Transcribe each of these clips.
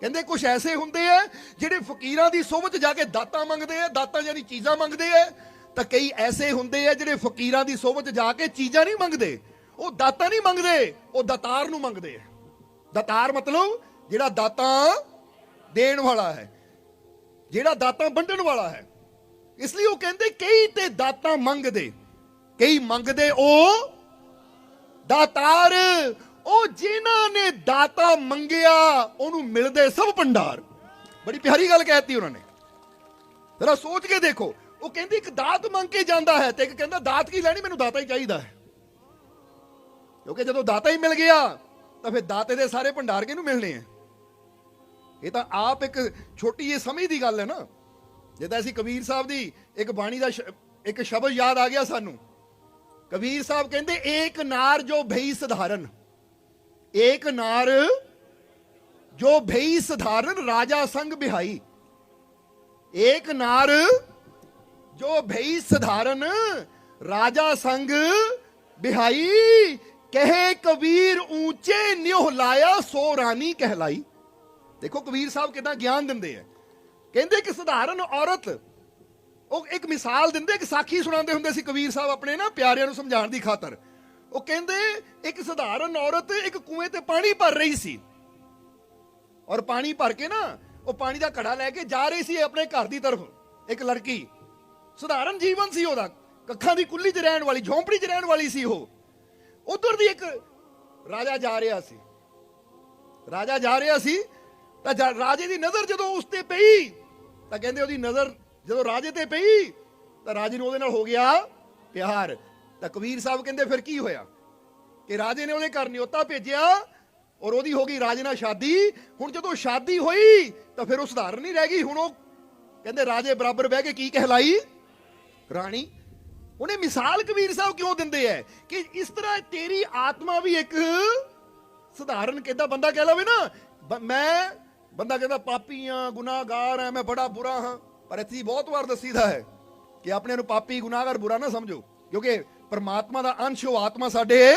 ਕਹਿੰਦੇ ਕੁਝ ਐਸੇ ਹੁੰਦੇ ਆ ਜਿਹੜੇ ਫਕੀਰਾਂ ਦੀ ਸੋਭਤ ਜਾ ਕੇ ਦਾਤਾਂ ਮੰਗਦੇ ਆ, ਦਾਤਾਂ ਯਾਨੀ ਚੀਜ਼ਾਂ ਮੰਗਦੇ ਆ। ਤਾਂ ਕਈ ਐਸੇ ਹੁੰਦੇ ਆ ਜਿਹੜੇ ਫਕੀਰਾਂ ਦੀ ਸੋਭਤ ਜਾ ਕੇ ਚੀਜ਼ਾਂ ਨਹੀਂ ਮੰਗਦੇ। ਉਹ ਦਾਤਾਂ ਨਹੀਂ ਮੰਗਦੇ, ਉਹ ਦਾਤਾਰ ਨੂੰ ਮੰਗਦੇ ਆ। ਦਾਤਾਰ ਮਤਲਬ ਜਿਹੜਾ ਦਾਤਾਂ ਦੇਣ ਵਾਲਾ ਹੈ, ਜਿਹੜਾ ਦਾਤਾਂ ਵੰਡਣ ਵਾਲਾ ਹੈ। ਇਸ ਲਈ ਉਹ ਕਹਿੰਦੇ ਕਈ ਤੇ ਦਾਤਾਂ ਮੰਗਦੇ, ਕਈ ਮੰਗਦੇ ਉਹ ਦਾਤਾਰ। ਉਹ ਜਿਨ੍ਹਾਂ ਨੇ ਦਾਤਾ ਮੰਗਿਆ, ਉਹਨੂੰ ਮਿਲਦੇ ਸਭ ਭੰਡਾਰ। ਬੜੀ ਪਿਆਰੀ ਗੱਲ ਕਹਿਤੀ ਉਹਨਾਂ ਨੇ। ਜ਼ਰਾ ਸੋਚ ਕੇ ਦੇਖੋ, ਉਹ ਕਹਿੰਦੀ ਇੱਕ ਦਾਤ ਮੰਗ ਕੇ ਜਾਂਦਾ ਹੈ ਤੇ ਇੱਕ ਕਹਿੰਦਾ, ਦਾਤ ਕੀ ਲੈਣੀ, ਮੈਨੂੰ ਦਾਤਾ ਹੀ ਚਾਹੀਦਾ ਹੈ। ਕਿਉਂਕਿ ਜਦੋਂ ਦਾਤਾ ਹੀ ਮਿਲ ਗਿਆ, ਤਾਂ ਫਿਰ ਦਾਤੇ ਦੇ ਸਾਰੇ ਭੰਡਾਰ ਕਿਹਨੂੰ ਮਿਲਣੇ ਆ? ਇਹ ਤਾਂ ਆਪ ਇੱਕ ਛੋਟੀ ਜਿਹੀ ਸਮਝ ਦੀ ਗੱਲ ਹੈ ਨਾ। ਜਿੱਦਾਂ ਅਸੀਂ ਕਬੀਰ ਸਾਹਿਬ ਦੀ ਇੱਕ ਬਾਣੀ ਦਾ ਸ਼- ਇੱਕ ਸ਼ਬਦ ਯਾਦ ਆ ਗਿਆ ਸਾਨੂੰ। ਕਬੀਰ ਸਾਹਿਬ ਕਹਿੰਦੇ, ਏਕ ਨਾਰ ਜੋ ਭਈ ਸਧਾਰਨ। ਏਕ ਨਾਰ ਜੋ ਭਈ ਸਧਾਰਨ ਰਾਜਾ ਸੰਗ ਬਿਹਾਈ। ਏਕ ਨਾਰ ਜੋ ਭਈ ਸਧਾਰਨ ਰਾਜਾ ਸੰਗ ਬਿਹਾਈ। ਕਹੇ ਕਬੀਰ ਉੱਚੇ ਨਿਉ ਲਾਇਆ ਸੋ ਰਾਣੀ ਕਹਿਲਾਈ। ਦੇਖੋ ਕਬੀਰ ਸਾਹਿਬ ਕਿਦਾਂ ਗਿਆਨ ਦਿੰਦੇ ਆ। ਕਹਿੰਦੇ ਕਿ ਸਧਾਰਨ ਔਰਤ, ਉਹ ਇੱਕ ਮਿਸਾਲ ਦਿੰਦੇ, ਇੱਕ ਸਾਖੀ ਸੁਣਾਉਂਦੇ ਹੁੰਦੇ ਸੀ ਕਬੀਰ ਸਾਹਿਬ ਆਪਣੇ ਨਾ ਪਿਆਰਿਆਂ ਨੂੰ ਸਮਝਾਉਣ ਦੀ ਖਾਤਰ। ਉਹ ਕਹਿੰਦੇ, ਇੱਕ ਸਧਾਰਨ ਔਰਤ ਇੱਕ ਕੂਏ ਤੇ ਪਾਣੀ ਭਰ ਰਹੀ ਸੀ। ਔਰ ਪਾਣੀ ਭਰ ਕੇ ਨਾ, ਉਹ ਪਾਣੀ ਦਾ ਘੜਾ ਲੈ ਕੇ ਜਾ ਰਹੀ ਸੀ ਆਪਣੇ ਘਰ ਦੀ ਤਰਫ। ਇੱਕ ਲੜਕੀ, ਸਧਾਰਨ ਜੀਵਨ ਸੀ ਉਹਦਾ। ਕੱਖਾਂ ਦੀ ਕੁੱਲੀ 'ਚ ਰਹਿਣ ਵਾਲੀ, ਝੌਂਪੜੀ 'ਚ ਰਹਿਣ ਵਾਲੀ ਸੀ ਉਹ। ਉਧਰ ਦੀ ਇੱਕ ਰਾਜਾ ਜਾ ਰਿਹਾ ਸੀ। ਰਾਜਾ ਜਾ ਰਿਹਾ ਸੀ, ਤਾਂ ਰਾਜੇ ਦੀ ਨਜ਼ਰ ਜਦੋਂ ਉਸ ਤੇ ਪਈ, ਤਾਂ ਕਹਿੰਦੇ ਉਹਦੀ ਨਜ਼ਰ ਜਦੋਂ ਰਾਜੇ ਤੇ ਪਈ, ਤਾਂ ਰਾਜੇ ਨੂੰ ਉਹਦੇ ਨਾਲ ਹੋ ਗਿਆ ਪਿਆਰ। ਤਾਂ ਕਬੀਰ ਸਾਹਿਬ ਕਹਿੰਦੇ, ਫਿਰ ਕੀ ਹੋਇਆ? ਕਿ ਰਾਜੇ ਨੇ ਉਹਨੇ ਘਰ ਨਿਯੋਤਾ ਭੇਜਿਆ ਔਰ ਉਹਦੀ ਹੋ ਗਈ ਰਾਜੇ ਨਾਲ ਸ਼ਾਦੀ। ਹੁਣ ਜਦੋਂ ਸ਼ਾਦੀ ਹੋਈ ਤਾਂ ਫਿਰ ਉਹ ਸਧਾਰਨ ਨਹੀਂ ਰਹਿ ਗਈ। ਹੁਣ ਉਹ ਕਹਿੰਦੇ, ਰਾਜੇ ਬਰਾਬਰ ਬਹਿ ਕੇ ਕੀ ਕਹਿਲਾਈ? ਰਾਣੀ, ਉਹਨੇ ਮਿਸਾਲ ਕਬੀਰ ਸਾਹਿਬ ਕਿਉਂ ਦਿੰਦੇ ਐ? ਕਿ ਇਸ ਤਰ੍ਹਾਂ ਤੇਰੀ ਆਤਮਾ ਵੀ ਇੱਕ ਸਧਾਰਨ ਕਿਦਾਂ ਬੰਦਾ ਕਹਿ ਲਵੇ ਨਾ ਮੈਂ ਬੰਦਾ ਕਹਿੰਦਾ, ਪਾਪੀ ਆ, ਗੁਨਾਹਗਾਰ ਆ ਮੈਂ ਬੜਾ ਬੁਰਾ ਹਾਂ। ਪਰ ਇੱਥੇ ਬਹੁਤ ਵਾਰ ਦੱਸੀਦਾ ਹੈ ਕਿ ਆਪਣੇ ਨੂੰ ਪਾਪੀ, ਗੁਨਾਹਗਾਰ ਬੁਰਾ ਨਾ ਸਮਝੋ। ਕਿਉਂਕਿ ਪਰਮਾਤਮਾ ਦਾ ਅੰਸ਼, ਉਹ ਆਤਮਾ ਸਾਡੇ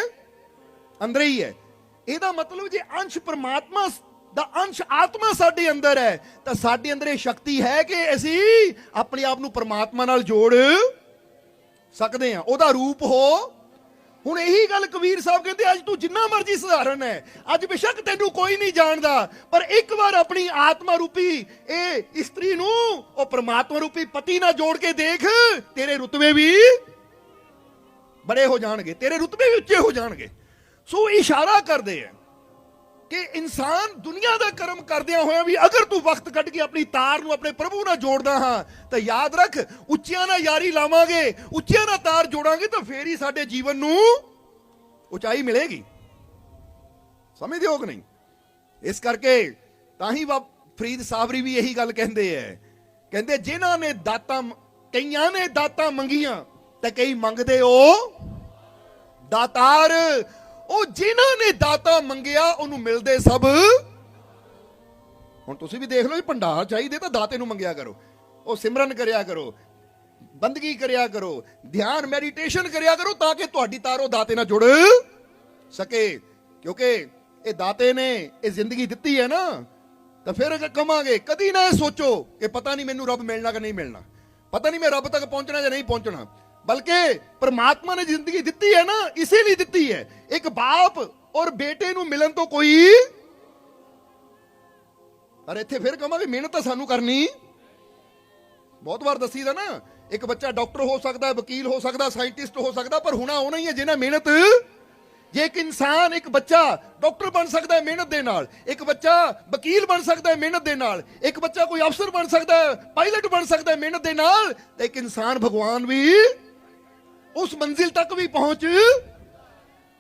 ਅੰਦਰ ਹੀ ਹੈ। ਇਹਦਾ ਮਤਲਬ ਜੇ ਅੰਸ਼ ਪਰਮਾਤਮਾ ਦਾ ਅੰਸ਼ ਆਤਮਾ ਸਾਡੇ ਅੰਦਰ ਹੈ, ਤਾਂ ਸਾਡੇ ਅੰਦਰ ਇਹ ਸ਼ਕਤੀ ਹੈ ਕਿ ਅਸੀਂ ਆਪਣੇ ਆਪ ਨੂੰ ਪਰਮਾਤਮਾ ਨਾਲ ਜੋੜ ਸਕਦੇ ਆ ਉਹਦਾ ਰੂਪ ਹੋ। ਹੁਣ ਇਹੀ ਗੱਲ ਕਬੀਰ ਸਾਹਿਬ ਕਹਿੰਦੇ, ਅੱਜ ਤੂੰ ਜਿੰਨਾ ਮਰਜ਼ੀ ਸਧਾਰਨ ਹੈ। ਅੱਜ ਬੇਸ਼ੱਕ ਤੈਨੂੰ ਕੋਈ ਨਹੀਂ ਜਾਣਦਾ, ਪਰ ਇੱਕ ਵਾਰ ਆਪਣੀ ਆਤਮਾ ਰੂਪੀ ਇਹ ਇਸਤਰੀ ਨੂੰ, ਉਹ ਪ੍ਰਮਾਤਮਾ ਰੂਪੀ ਪਤੀ ਨਾਲ ਜੋੜ ਕੇ ਦੇਖ, ਤੇਰੇ ਰੁਤਬੇ ਵੀ ਬੜੇ ਹੋ ਜਾਣਗੇ, ਤੇਰੇ ਰੁਤਬੇ ਵੀ ਉੱਚੇ ਹੋ ਜਾਣਗੇ। ਸੋ ਇਸ਼ਾਰਾ ਕਰਦੇ ਆ ਕਿ ਇਨਸਾਨ ਦੁਨੀਆ ਦਾ ਕਰਮ ਕਰਦਿਆਂ ਹੋਇਆ ਵੀ ਅਗਰ ਤੂੰ ਵਕਤ ਕੱਢ ਕੇ ਆਪਣੀ ਤਾਰ ਨੂੰ ਆਪਣੇ ਪ੍ਰਭੂ ਨਾਲ ਜੋੜਦਾ ਹਾਂ, ਤਾਂ ਯਾਦ ਰੱਖ, ਉੱਚਿਆਂ ਨਾਲ ਯਾਰੀ ਲਾਵਾਂਗੇ, ਉੱਚਿਆਂ ਨਾਲ ਤਾਰ ਜੋੜਾਂਗੇ ਤਾਂ ਫੇਰ ਹੀ ਸਾਡੇ ਜੀਵਨ ਨੂੰ ਉਚਾਈ ਮਿਲੇਗੀ। ਸਮਝਦੇ ਹੋ ਕਿ ਨਹੀਂ? ਇਸ ਕਰਕੇ ਤਾਂ ਹੀ ਫਰੀਦ ਸਾਬਰੀ ਵੀ ਇਹੀ ਗੱਲ ਕਹਿੰਦੇ ਐ ਕਹਿੰਦੇ, ਜਿਨ੍ਹਾਂ ਨੇ ਦਾਤਾਂ, ਕਈਆਂ ਨੇ ਦਾਤਾਂ ਮੰਗੀਆਂ ਤੇ ਕਈ ਮੰਗਦੇ ਉਹ ਦਾਤਾਰ, ਉਹ ਜਿਨ੍ਹਾਂ ਨੇ ਦਾਤਾ ਮੰਗਿਆ, ਉਹਨੂੰ ਮਿਲਦੇ ਸਭ। ਹੁਣ ਤੁਸੀਂ ਵੀ ਦੇਖ ਲਓ ਜੀ, ਭੰਡਾਰ ਚਾਹੀਦੇ ਤਾਂ ਦਾਤੇ ਨੂੰ ਮੰਗਿਆ ਕਰੋ। ਉਹ ਸਿਮਰਨ ਕਰਿਆ ਕਰੋ, ਬੰਦਗੀ ਕਰਿਆ ਕਰੋ, ਧਿਆਨ ਮੈਡੀਟੇਸ਼ਨ ਕਰਿਆ ਕਰੋ ਤਾਂ ਕਿ ਤੁਹਾਡੀ ਤਾਰੋ ਦਾਤੇ ਨਾਲ ਜੁੜ ਸਕੇ। ਕਿਉਂਕਿ ਇਹ ਦਾਤੇ ਨੇ ਇਹ ਜ਼ਿੰਦਗੀ ਦਿੱਤੀ ਹੈ ਨਾ, ਤਾਂ ਫਿਰ ਕਮਾਂਗੇ, ਕਦੀ ਨਾ ਇਹ ਸੋਚੋ ਕਿ ਪਤਾ ਨਹੀਂ ਮੈਨੂੰ ਰੱਬ ਮਿਲਣਾ ਕਿ ਨਹੀਂ ਮਿਲਣਾ। ਪਤਾ ਨਹੀਂ ਮੈਂ ਰੱਬ ਤੱਕ ਪਹੁੰਚਣਾ ਜਾਂ ਨਹੀਂ ਪਹੁੰਚਣਾ। ਬਲਕਿ ਪ੍ਰਮਾਤਮਾ ਨੇ ਜ਼ਿੰਦਗੀ ਦਿੱਤੀ ਹੈ ਨਾ ਇਸੇ ਲਈ ਦਿੱਤੀ ਹੈ ਇੱਕ ਬਾਪ ਔਰ ਬੇਟੇ ਨੂੰ ਮਿਲਣ ਤੋਂ ਕੋਈ ਪਰ ਇੱਥੇ ਫਿਰ ਕਹਾਂਗੇ ਮਿਹਨਤ ਤਾਂ ਸਾਨੂੰ ਕਰਨੀ ਬਹੁਤ ਵਾਰ ਦੱਸੀਦਾ ਨਾ ਇੱਕ ਬੱਚਾ ਡਾਕਟਰ ਹੋ ਸਕਦਾ ਵਕੀਲ ਹੋ ਸਕਦਾ ਸਾਇੰਟਿਸਟ ਹੋ ਸਕਦਾ ਪਰ ਹੁਣਾ ਉਹ ਨਹੀਂ ਹੈ ਜਿਹਨਾਂ ਮਿਹਨਤ ਜੇ ਇੱਕ ਇਨਸਾਨ ਇੱਕ ਬੱਚਾ ਡਾਕਟਰ ਬਣ ਸਕਦਾ ਹੈ ਮਿਹਨਤ ਦੇ ਨਾਲ ਇੱਕ ਬੱਚਾ ਵਕੀਲ ਬਣ ਸਕਦਾ ਹੈ ਮਿਹਨਤ ਦੇ ਨਾਲ ਇੱਕ ਬੱਚਾ ਕੋਈ ਅਫਸਰ ਬਣ ਸਕਦਾ ਹੈ ਪਾਇਲਟ ਬਣ ਸਕਦਾ ਹੈ ਮਿਹਨਤ ਦੇ ਨਾਲ ਤੇ ਇੱਕ ਇਨਸਾਨ ਭਗਵਾਨ ਵੀ ਉਸ ਮੰਜ਼ਿਲ ਤੱਕ ਵੀ ਪਹੁੰਚ।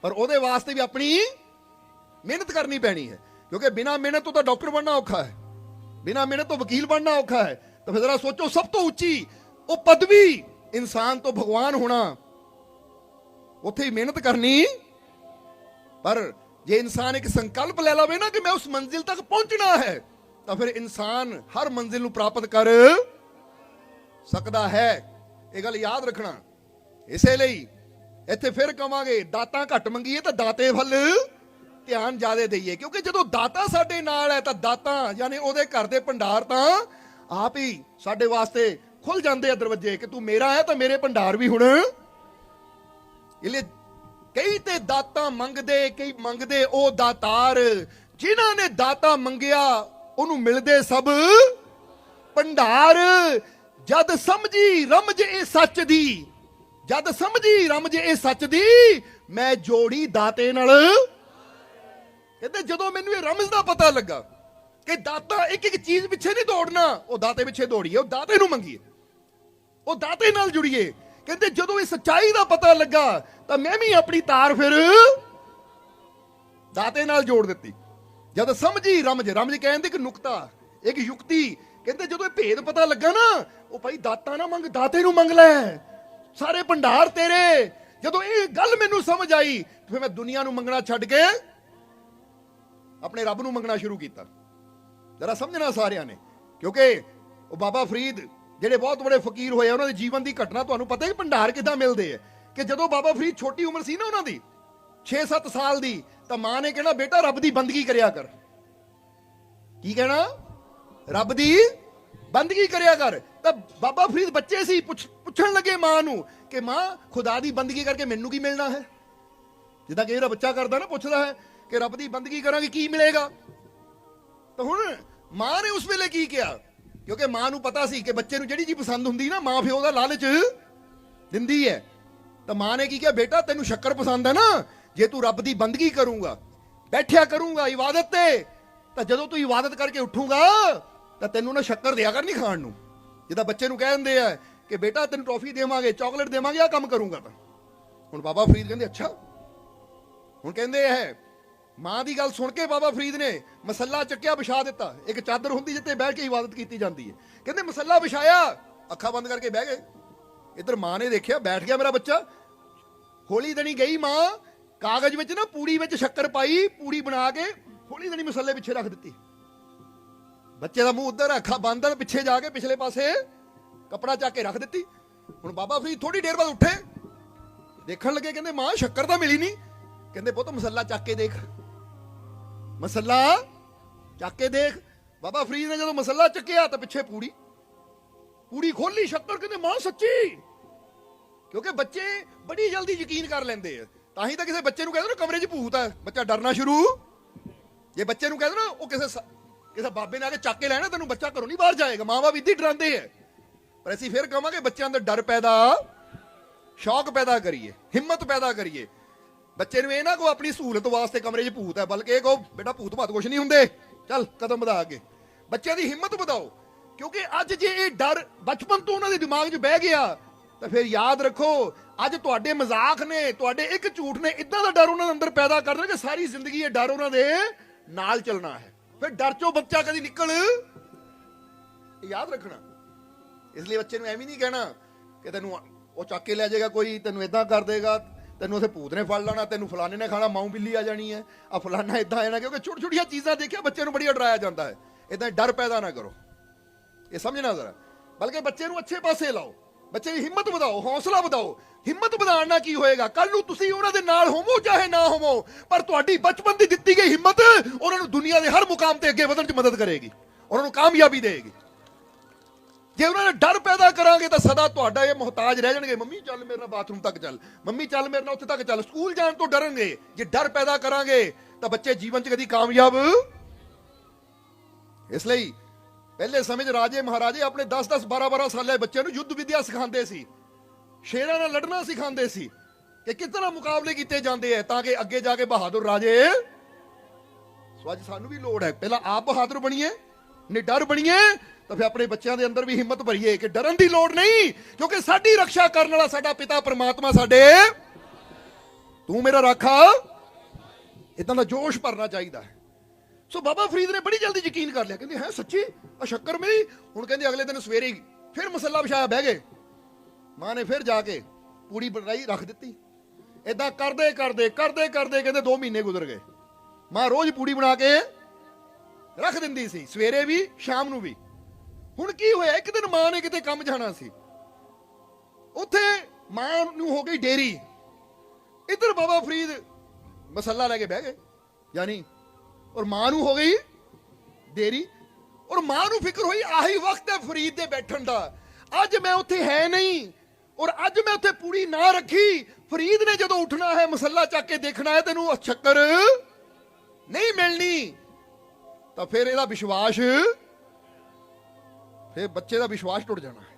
ਪਰ ਉਹਦੇ ਵਾਸਤੇ ਵੀ ਆਪਣੀ ਮਿਹਨਤ ਕਰਨੀ ਪੈਣੀ ਹੈ। ਕਿਉਂਕਿ ਬਿਨਾ ਮਿਹਨਤ ਤੋਂ ਤਾਂ ਡਾਕਟਰ ਬਣਨਾ ਔਖਾ ਹੈ। ਬਿਨਾ ਮਿਹਨਤ ਤੋਂ ਵਕੀਲ ਬਣਨਾ ਔਖਾ ਹੈ। ਤਾਂ ਫਿਰ ਜ਼ਰਾ ਸੋਚੋ, ਸਭ ਤੋਂ ਉੱਚੀ, ਉਹ ਪਦਵੀ ਇਨਸਾਨ ਤੋਂ ਭਗਵਾਨ ਹੋਣਾ। ਉੱਥੇ ਹੀ ਮਿਹਨਤ ਕਰਨੀ। ਪਰ ਜੇ ਇਨਸਾਨ ਇੱਕ ਸੰਕਲਪ ਲੈ ਲਵੇ ਨਾ ਕਿ ਮੈਂ ਉਸ ਮੰਜ਼ਿਲ ਤੱਕ ਪਹੁੰਚਣਾ ਹੈ, ਤਾਂ ਫਿਰ ਇਨਸਾਨ ਹਰ ਮੰਜ਼ਿਲ ਨੂੰ ਪ੍ਰਾਪਤ ਕਰ ਸਕਦਾ ਹੈ। ਇਹ ਗੱਲ ਯਾਦ ਰੱਖਣਾ। ਇਸੇ ਲਈ ਇੱਥੇ ਫਿਰ ਕਵਾਂਗੇ, ਦਾਤਾਂ ਘੱਟ ਮੰਗੀਏ ਤਾਂ ਦਾਤੇ ਵੱਲ ਧਿਆਨ ਜ਼ਿਆਦਾ ਦਈਏ। ਕਿਉਂਕਿ ਜਦੋਂ ਦਾਤਾ ਸਾਡੇ ਨਾਲ ਹੈ ਤਾਂ ਦਾਤਾ ਯਾਨੀ ਉਹਦੇ ਘਰ ਦੇ ਭੰਡਾਰ ਤਾਂ ਆਪ ਹੀ ਸਾਡੇ ਵਾਸਤੇ ਖੁੱਲ ਜਾਂਦੇ ਆ ਦਰਵਾਜ਼ੇ। ਕਿ ਤੂੰ ਮੇਰਾ ਹੈ ਤਾਂ ਮੇਰੇ ਭੰਡਾਰ ਵੀ ਹੁਣ। ਇਹ ਕਈ ਤੇ ਦਾਤਾ ਮੰਗਦੇ, ਕਈ ਮੰਗਦੇ ਉਹ ਦਾਤਾਰ। ਜਿਨ੍ਹਾਂ ਨੇ ਦਾਤਾ ਮੰਗਿਆ, ਉਹਨੂੰ ਮਿਲਦੇ ਸਭ ਭੰਡਾਰ। ਜਦ ਸਮਝੀ ਰਮਜ ਇਹ ਸੱਚ ਦੀ ਜਦ ਸਮਝੀ ਰਮਜ ਇਹ ਸੱਚ ਦੀ, ਮੈਂ ਜੋੜੀ ਦਾਤੇ ਨਾਲ। ਕਹਿੰਦੇ ਜਦੋਂ ਮੈਨੂੰ ਇਹ ਰਮਜ਼ ਦਾ ਪਤਾ ਲੱਗਾ ਕਿ ਦਾਤਾ ਇੱਕ ਇੱਕ ਚੀਜ਼ ਪਿੱਛੇ ਨਹੀਂ ਦੌੜਨਾ, ਉਹ ਦਾਤੇ ਪਿੱਛੇ ਦੌੜੀਏ, ਉਹ ਦਾਤੇ ਨੂੰ ਮੰਗੀਏ। ਉਹ ਦਾਤੇ ਨਾਲ ਜੁੜੀਏ। ਕਹਿੰਦੇ ਜਦੋਂ ਇਹ ਸੱਚਾਈ ਦਾ ਪਤਾ ਲੱਗਾ, ਤਾਂ ਮੈਂ ਵੀ ਆਪਣੀ ਤਾਰ ਫਿਰ ਦਾਤੇ ਨਾਲ ਜੋੜ ਦਿੱਤੀ। ਜਦ ਸਮਝੀ ਰਮਜ ਰਮਜ ਕਹਿੰਦੇ ਇੱਕ ਨੁਕਤਾ, ਇੱਕ ਯੁਕਤੀ, ਕਹਿੰਦੇ ਜਦੋਂ ਇਹ ਭੇਦ ਪਤਾ ਲੱਗਾ ਨਾ, ਉਹ ਭਾਈ ਦਾਤਾ ਨਾ ਮੰਗ, ਦਾਤੇ ਨੂੰ ਮੰਗ ਲੈ। ਸਾਰੇ ਭੰਡਾਰ ਤੇਰੇ। ਜਦੋਂ ਇਹ ਗੱਲ ਮੈਨੂੰ ਸਮਝ ਆਈ, ਫਿਰ ਮੈਂ ਦੁਨੀਆ ਨੂੰ ਮੰਗਣਾ ਛੱਡ ਕੇ ਆਪਣੇ ਰੱਬ ਨੂੰ ਮੰਗਣਾ ਸ਼ੁਰੂ ਕੀਤਾ। ਜਰਾ ਸਮਝਣਾ ਸਾਰਿਆਂ ਨੇ, ਕਿਉਂਕਿ ਉਹ ਬਾਬਾ ਫਰੀਦ ਜਿਹੜੇ ਬਹੁਤ ਬੜੇ ਫਕੀਰ ਹੋਏ ਉਹਨਾਂ ਦੇ ਜੀਵਨ ਦੀ ਘਟਨਾ ਤੁਹਾਨੂੰ ਪਤਾ ਹੈ ਭੰਡਾਰ ਕਿੱਦਾਂ ਮਿਲਦੇ ਆ। ਕਿ ਜਦੋਂ ਬਾਬਾ ਫਰੀਦ ਛੋਟੀ ਉਮਰ ਸੀ ਨਾ ਉਹਨਾਂ ਦੀ 6-7 ਸਾਲ ਦੀ, ਤਾਂ ਮਾਂ ਨੇ ਕਹਿਣਾ ਬੇਟਾ, ਰੱਬ ਦੀ ਬੰਦਗੀ ਕਰਿਆ ਕਰ। ਕੀ ਕਹਿਣਾ? ਰੱਬ ਦੀ ਬੰਦਗੀ ਕਰਿਆ ਕਰ। ਤਾਂ ਬਾਬਾ ਫਰੀਦ ਬੱਚੇ ਸੀ, ਪੁੱਛ- ਪੁੱਛਣ ਲੱਗੇ ਮਾਂ ਨੂੰ ਕਿ ਮਾਂ, ਖੁਦਾ ਦੀ ਬੰਦਗੀ ਕਰਕੇ ਮੈਨੂੰ ਕੀ ਮਿਲਣਾ ਹੈ? ਜਿੱਦਾਂ ਕਿ ਜਿਹੜਾ ਬੱਚਾ ਕਰਦਾ ਨਾ, ਪੁੱਛਦਾ ਹੈ ਕਿ ਰੱਬ ਦੀ ਬੰਦਗੀ ਕਰਾਂਗੇ, ਕੀ ਮਿਲੇਗਾ? ਤਾਂ ਹੁਣ ਮਾਂ ਨੇ ਉਸ ਵੇਲੇ ਕੀ ਕਿਹਾ? ਕਿਉਂਕਿ ਮਾਂ ਨੂੰ ਪਤਾ ਸੀ ਕਿ ਬੱਚੇ ਨੂੰ ਜਿਹੜੀ ਚੀਜ਼ ਪਸੰਦ ਹੁੰਦੀ ਨਾ, ਮਾਂ ਫਿਰ ਉਹਦਾ ਲਾਲਚ ਦਿੰਦੀ ਹੈ। ਤਾਂ ਮਾਂ ਨੇ ਕੀ ਕਿਹਾ, ਬੇਟਾ, ਤੈਨੂੰ ਸ਼ੱਕਰ ਪਸੰਦ ਹੈ ਨਾ? ਜੇ ਤੂੰ ਰੱਬ ਦੀ ਬੰਦਗੀ ਕਰੂੰਗਾ, ਬੈਠਿਆ ਕਰੂੰਗਾ ਇਬਾਦਤ ਤੇ, ਤਾਂ ਜਦੋਂ ਤੂੰ ਇਬਾਦਤ ਕਰਕੇ ਉੱਠੂਗਾ, ਤਾਂ ਤੈਨੂੰ ਨਾ ਸ਼ੱਕਰ ਦਿਆ ਕਰ ਨਹੀਂ ਖਾਣ ਨੂੰ। ਜਿੱਦਾਂ ਬੱਚੇ ਨੂੰ ਕਹਿ ਦਿੰਦੇ ਆ ਕਿ ਬੇਟਾ ਤੈਨੂੰ ਟਰੋਫੀ ਦੇਵਾਂਗੇ, ਚਾਕਲੇਟ ਦੇਵਾਂਗੇ ਆ ਕੰਮ ਕਰੂੰਗਾ ਤਾਂ ਹੁਣ ਬਾਬਾ ਫਰੀਦ ਕਹਿੰਦੇ, ਅੱਛਾ। ਹੁਣ ਕਹਿੰਦੇ ਇਹ, ਮਾਂ ਦੀ ਗੱਲ ਸੁਣ ਕੇ ਬਾਬਾ ਫਰੀਦ ਨੇ ਮਸੱਲਾ ਚੱਕਿਆ, ਵਿਛਾ ਦਿੱਤਾ। ਇੱਕ ਚਾਦਰ ਹੁੰਦੀ ਜਿੱਤੇ ਬਹਿ ਕੇ ਇਬਾਦਤ ਕੀਤੀ ਜਾਂਦੀ ਹੈ। ਕਹਿੰਦੇ ਮਸੱਲਾ ਵਿਛਾਇਆ, ਅੱਖਾਂ ਬੰਦ ਕਰਕੇ ਬਹਿ ਗਏ। ਇੱਧਰ ਮਾਂ ਨੇ ਦੇਖਿਆ, ਬੈਠ ਗਿਆ ਮੇਰਾ ਬੱਚਾ। ਹੋਲੀ ਦਣੀ ਗਈ ਮਾਂ, ਕਾਗਜ਼ ਵਿੱਚ ਨਾ ਪੂੜੀ ਵਿੱਚ ਸ਼ੱਕਰ ਪਾਈ, ਪੂੜੀ ਬਣਾ ਕੇ ਹੋਲੀ ਦਣੀ ਮਸੱਲੇ ਪਿੱਛੇ ਰੱਖ ਦਿੱਤੀ। ਬੱਚੇ ਦਾ ਮੂੰਹ ਉੱਧਰ, ਅੱਖਾਂ ਬੰਦ ਆ ਪਿੱਛੇ ਜਾ ਕੇ ਪਿਛਲੇ ਪਾਸੇ ਕਪੜਾ ਚੱਕ ਕੇ ਰੱਖ ਦਿੱਤੀ। ਹੁਣ ਬਾਬਾ ਫਰੀਦ ਥੋੜੀ ਦੇਰ ਬਾਅਦ ਉੱਠੇ। ਦੇਖਣ ਲੱਗੇ ਕਹਿੰਦੇ, ਮਾਂ, ਸ਼ੱਕਰ ਤਾਂ ਮਿਲੀ ਨਹੀਂ। ਕਹਿੰਦੇ, ਪੁੱਤ, ਮਸੱਲਾ ਚੱਕ ਕੇ ਦੇਖ। ਮਸੱਲਾ ਚੱਕ ਕੇ ਦੇਖ। ਬਾਬਾ ਫਰੀਦ ਨੇ ਜਦੋਂ ਮਸੱਲਾ ਚੱਕਿਆ ਤਾਂ ਪਿੱਛੇ ਪੂੜੀ। ਪੂੜੀ ਖੋਲੀ ਸ਼ੱਕਰ ਕਹਿੰਦੇ, ਮਾਂ, ਸੱਚੀ? ਕਿਉਂਕਿ ਬੱਚੇ ਬੜੀ ਜਲਦੀ ਯਕੀਨ ਕਰ ਲੈਂਦੇ ਆ। ਤਾਂ ਹੀ ਤਾਂ ਕਿਸੇ ਬੱਚੇ ਨੂੰ ਕਹਿੰਦੇ ਨਾ, ਕਮਰੇ 'ਚ ਭੂਤ ਹੈ ਬੱਚਾ ਡਰਨਾ ਸ਼ੁਰੂ। ਜੇ ਬੱਚੇ ਨੂੰ ਕਹਿੰਦੇ ਨਾ, ਉਹ ਕਿਸੇ ਕਿਸੇ ਬਾਬੇ ਨੇ ਆ ਕੇ ਚੱਕ ਕੇ ਲੈਣਾ, ਤੈਨੂੰ ਬੱਚਾ ਘਰੋਂ ਨਹੀਂ ਬਾਹਰ ਜਾਏਗਾ। ਮਾਂ-ਬਾਪ ਇੱਦੀ ਡਰਾਉਂਦੇ ਆ। ਪਰ ਅਸੀਂ ਫਿਰ ਕਹਾਂਗੇ ਬੱਚਿਆਂ ਅੰਦਰ ਡਰ ਪੈਦਾ, ਸ਼ੌਕ ਪੈਦਾ ਕਰੀਏ, ਹਿੰਮਤ ਪੈਦਾ ਕਰੀਏ। ਬੱਚੇ ਨੂੰ ਇਹ ਨਾ ਕੋ ਆਪਣੀ ਸਹੂਲਤ ਵਾਸਤੇ ਕਮਰੇ 'ਚ ਭੂਤ ਹੈ, ਬਲਕਿ ਇਹ ਕਹੋ, ਬੇਟਾ, ਭੂਤ ਭਾਤ ਕੁਛ ਨਹੀਂ ਹੁੰਦੇ। ਚੱਲ, ਕਦਮ ਵਧਾ ਅੱਗੇ। ਬੱਚਿਆਂ ਦੀ ਹਿੰਮਤ ਵਧਾਓ, ਕਿਉਂਕਿ ਅੱਜ ਜੇ ਇਹ ਡਰ ਬਚਪਨ ਤੋਂ ਉਹਨਾਂ ਦੇ ਦਿਮਾਗ 'ਚ ਬਹਿ ਗਿਆ, ਤਾਂ ਫਿਰ ਯਾਦ ਰੱਖੋ, ਅੱਜ ਤੁਹਾਡੇ ਮਜ਼ਾਕ ਨੇ, ਤੁਹਾਡੇ ਇੱਕ ਝੂਠ ਨੇ ਇਦਾਂ ਦਾ ਡਰ ਉਹਨਾਂ ਦੇ ਅੰਦਰ ਪੈਦਾ ਕਰ ਦੇਣਾ ਕਿ ਸਾਰੀ ਜ਼ਿੰਦਗੀ ਇਹ ਡਰ ਉਹਨਾਂ ਦੇ ਨਾਲ ਚੱਲਣਾ ਹੈ। ਫਿਰ ਡਰ ਚੋਂ ਬੱਚਾ ਕਦੀ ਨਿਕਲ, ਯਾਦ ਰੱਖਣਾ। ਇਸ ਲਈ ਬੱਚੇ ਨੂੰ ਐਵੇਂ ਨਹੀਂ ਕਹਿਣਾ ਕਿ ਤੈਨੂੰ ਉਹ ਚੱਕ ਕੇ ਲੈ ਜਾਏਗਾ, ਕੋਈ ਤੈਨੂੰ ਇਦਾਂ ਕਰ ਦੇਗਾ, ਤੈਨੂੰ ਉਥੇ ਭੂਤ ਨੇ ਫੜ ਲੈਣਾ, ਤੈਨੂੰ ਫਲਾਣੇ ਨੇ ਖਾਣਾ, ਮਾਊ ਬਿੱਲੀ ਆ ਜਾਣੀ ਹੈ। ਆ ਫਲਾਣਾ ਇਦਾਂ ਆਣਾ ਕਿਉਂਕਿ ਛੋਟੀ ਛੋਟੀਆਂ ਚੀਜ਼ਾਂ ਦੇਖਿਆ ਬੱਚੇ ਨੂੰ ਬੜੀ ਡਰਾਇਆ ਜਾਂਦਾ ਹੈ। ਇਦਾਂ ਡਰ ਪੈਦਾ ਨਾ ਕਰੋ। ਇਹ ਸਮਝਣਾ ਜ਼ਰਾ। ਬਲਕਿ ਬੱਚੇ ਨੂੰ ਅੱਛੇ ਪਾਸੇ ਲਾਓ। ਬੱਚੇ ਦੀ ਹਿੰਮਤ ਵਧਾਓ, ਹੌਸਲਾ ਵਧਾਓ। ਹਿੰਮਤ ਵਧਾਉਣ ਨਾਲ ਕੀ ਹੋਏਗਾ? ਕੱਲ ਨੂੰ ਤੁਸੀਂ ਉਹਨਾਂ ਦੇ ਨਾਲ ਹੋਵੋ ਚਾਹੇ ਨਾ ਹੋਵੋ, ਪਰ ਤੁਹਾਡੀ ਬਚਪਨ ਦੀ ਦਿੱਤੀ ਗਈ ਹਿੰਮਤ ਉਹਨਾਂ ਨੂੰ ਦੁਨੀਆ ਦੇ ਹਰ ਮੁਕਾਮ ਤੇ ਅੱਗੇ ਵਧਣ 'ਚ ਮਦਦ ਕਰੇਗੀ। ਉਹਨਾਂ ਨੂੰ ਕਾਮਯਾਬੀ ਦੇਵੇਗੀ ਜੇ ਉਹਨਾਂ ਨੇ ਡਰ ਪੈਦਾ ਕਰਾਂਗੇ ਤਾਂ ਸਦਾ ਤੁਹਾਡਾ ਇਹ ਮੁਹਤਾਜ ਰਹਿ ਜਾਣਗੇ। ਮੰਮੀ, ਚੱਲ ਮੇਰੇ ਨਾਲ ਬਾਥਰੂਮ ਤੱਕ ਚੱਲ। ਮੰਮੀ, ਚੱਲ ਮੇਰੇ ਨਾਲ ਉੱਥੇ ਤੱਕ ਚੱਲ। ਸਕੂਲ ਜਾਣ ਤੋਂ ਡਰਨਗੇ। ਜੇ ਡਰ ਪੈਦਾ ਕਰਾਂਗੇ ਤਾਂ ਬੱਚੇ ਜੀਵਨ 'ਚ ਕਦੀ ਕਾਮਯਾਬ ਇਸ ਲਈ ਪਹਿਲੇ ਸਮੇਂ 'ਚ ਰਾਜੇ ਮਹਾਰਾਜੇ ਆਪਣੇ 10-10 12-12 ਸਾਲੇ ਬੱਚਿਆਂ ਨੂੰ ਯੁੱਧ ਵਿਦਿਆ ਸਿਖਾਉਂਦੇ ਸੀ। ਸ਼ੇਰਾਂ ਨਾਲ ਲੜਨਾ ਸਿਖਾਉਂਦੇ ਸੀ ਕਿ ਕਿਸ ਤਰ੍ਹਾਂ ਮੁਕਾਬਲੇ ਕੀਤੇ ਜਾਂਦੇ ਆ ਤਾਂ ਕਿ ਅੱਗੇ ਜਾ ਕੇ ਬਹਾਦਰ ਰਾਜੇ। ਸੋ ਅੱਜ ਸਾਨੂੰ ਵੀ ਲੋੜ ਹੈ। ਪਹਿਲਾਂ ਆਪ ਬਹਾਦਰ ਬਣੀਏ, ਨਿਡਰ ਬਣੀਏ ਤਾਂ ਫਿਰ ਆਪਣੇ ਬੱਚਿਆਂ ਦੇ ਅੰਦਰ ਵੀ ਹਿੰਮਤ ਭਰੀਏ ਕਿ ਡਰਨ ਦੀ ਲੋੜ ਨਹੀਂ, ਕਿਉਂਕਿ ਸਾਡੀ ਰੱਖਿਆ ਕਰਨ ਵਾਲਾ ਸਾਡਾ ਪਿਤਾ ਪਰਮਾਤਮਾ ਸਾਡੇ। ਤੂੰ ਮੇਰਾ ਰਾਖਾ। ਇਦਾਂ ਦਾ ਜੋਸ਼ ਭਰਨਾ ਚਾਹੀਦਾ ਹੈ। ਸੋ ਬਾਬਾ ਫਰੀਦ ਨੇ ਬੜੀ ਜਲਦੀ ਯਕੀਨ ਕਰ ਲਿਆ। ਕਹਿੰਦੇ, ਹੈ ਸੱਚੀ? ਆ ਸ਼ੱਕਰ ਮਿਲੀ ਹੁਣ ਕਹਿੰਦੇ, ਅਗਲੇ ਦਿਨ ਸਵੇਰੇ ਫਿਰ ਮਸੱਲਾ ਵਿਛਾਇਆ ਬਹਿ ਗਏ। ਮਾਂ ਨੇ ਫਿਰ ਜਾ ਕੇ ਪੂੜੀ ਬਣਾਈ, ਰੱਖ ਦਿੱਤੀ। ਇਦਾਂ ਕਰਦੇ ਕਰਦੇ ਕਰਦੇ ਕਰਦੇ ਕਹਿੰਦੇ 2 ਮਹੀਨੇ ਗੁਜ਼ਰ ਗਏ। ਮਾਂ ਰੋਜ਼ ਪੂੜੀ ਬਣਾ ਕੇ ਰੱਖ ਦਿੰਦੀ ਸੀ, ਸਵੇਰੇ ਵੀ, ਸ਼ਾਮ ਨੂੰ ਵੀ। ਹੁਣ ਕੀ ਹੋਇਆ? ਇੱਕ ਦਿਨ ਮਾਂ ਨੇ ਕਿਤੇ ਕੰਮ ਜਾਣਾ ਸੀ। ਉੱਥੇ ਮਾਂ ਨੂੰ ਹੋ ਗਈ ਡੇਰੀ। ਇੱਧਰ ਬਾਬਾ ਫਰੀਦ ਮਸੱਲਾ ਲੈ ਕੇ ਬਹਿ ਗਏ, ਯਾਨੀ ਔਰ ਮਾਂ ਨੂੰ ਹੋ ਗਈ ਦੇਰੀ ਔਰ ਮਾਂ ਨੂੰ ਫਿਕਰ ਹੋਈ, ਆਹੀ ਵਕਤ ਹੈ ਫਰੀਦ ਦੇ ਬੈਠਣ ਦਾ। ਅੱਜ ਮੈਂ ਉੱਥੇ ਹੈ ਨਹੀਂ, ਔਰ ਅੱਜ ਮੈਂ ਉੱਥੇ ਪੂਰੀ ਨਾ ਰੱਖੀ। ਫਰੀਦ ਨੇ ਜਦੋਂ ਉੱਠਣਾ ਹੈ, ਮਸੱਲਾ ਚੱਕ ਕੇ ਦੇਖਣਾ ਹੈ, ਤੈਨੂੰ ਸ਼ੱਕਰ ਨਹੀਂ ਮਿਲਣੀ, ਤਾਂ ਫਿਰ ਇਹਦਾ ਵਿਸ਼ਵਾਸ ਫਿਰ ਬੱਚੇ ਦਾ ਵਿਸ਼ਵਾਸ ਟੁੱਟ ਜਾਣਾ। ਹੈ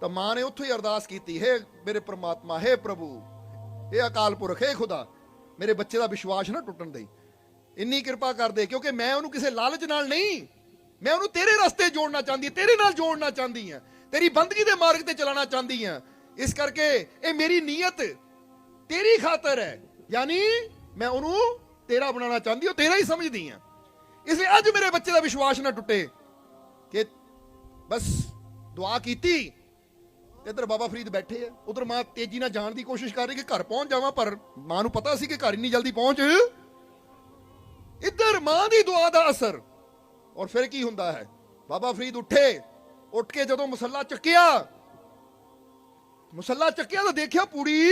ਤਾਂ ਮਾਂ ਨੇ ਉੱਥੋਂ ਹੀ ਅਰਦਾਸ ਕੀਤੀ, ਹੈ ਮੇਰੇ ਪ੍ਰਮਾਤਮਾ, ਹੈ ਪ੍ਰਭੂ ਇਹ ਅਕਾਲ ਪੁਰਖ, ਹੈ ਖੁਦਾ, ਮੇਰੇ ਬੱਚੇ ਦਾ ਵਿਸ਼ਵਾਸ ਨਾ ਟੁੱਟਣ ਦੇ ਇੰਨੀ ਕਿਰਪਾ ਕਰ ਦੇ, ਕਿਉਂਕਿ ਮੈਂ ਉਹਨੂੰ ਕਿਸੇ ਲਾਲਚ ਨਾਲ ਨਹੀਂ, ਮੈਂ ਉਹਨੂੰ ਤੇਰੇ ਰਸਤੇ ਜੋੜਨਾ ਚਾਹੁੰਦੀ, ਤੇਰੇ ਨਾਲ ਜੋੜਨਾ ਚਾਹੁੰਦੀ ਆ ਤੇਰੀ ਬੰਦਗੀ ਦੇ ਮਾਰਗ ਤੇ ਚਲਾਉਣਾ ਚਾਹੁੰਦੀ ਆ ਇਸ ਕਰਕੇ ਇਹ ਮੇਰੀ ਨੀਅਤ ਤੇਰੀ ਖਾਤਰ ਹੈ। ਯਾਨੀ ਮੈਂ ਉਹਨੂੰ ਤੇਰਾ ਬਣਾਉਣਾ ਚਾਹੁੰਦੀ, ਉਹ ਤੇਰਾ ਹੀ ਸਮਝਦੀ ਆ ਇਸ ਲਈ ਅੱਜ ਮੇਰੇ ਬੱਚੇ ਦਾ ਵਿਸ਼ਵਾਸ ਨਾ ਟੁੱਟੇ ਕਿ ਬਸ, ਦੁਆ ਕੀਤੀ। ਇੱਧਰ ਬਾਬਾ ਫਰੀਦ ਬੈਠੇ ਆ। ਉਧਰ ਮਾਂ ਤੇਜ਼ੀ ਨਾਲ ਜਾਣ ਦੀ ਕੋਸ਼ਿਸ਼ ਕਰ ਰਹੀ ਕਿ ਘਰ ਪਹੁੰਚ ਜਾਵਾਂ, ਪਰ ਮਾਂ ਨੂੰ ਪਤਾ ਸੀ ਕਿ ਘਰ ਇੰਨੀ ਜਲਦੀ ਪਹੁੰਚ। ਇੱਧਰ ਮਾਂ ਦੀ ਦੁਆ ਦਾ ਅਸਰ। ਔਰ ਫਿਰ ਕੀ ਹੁੰਦਾ ਹੈ? ਬਾਬਾ ਫਰੀਦ ਉੱਠੇ, ਉੱਠ ਕੇ ਜਦੋਂ ਮੁਸੱਲਾ ਚੱਕਿਆ ਮੁਸੱਲਾ ਚੱਕਿਆ ਤਾਂ ਦੇਖਿਆ ਪੂਰੀ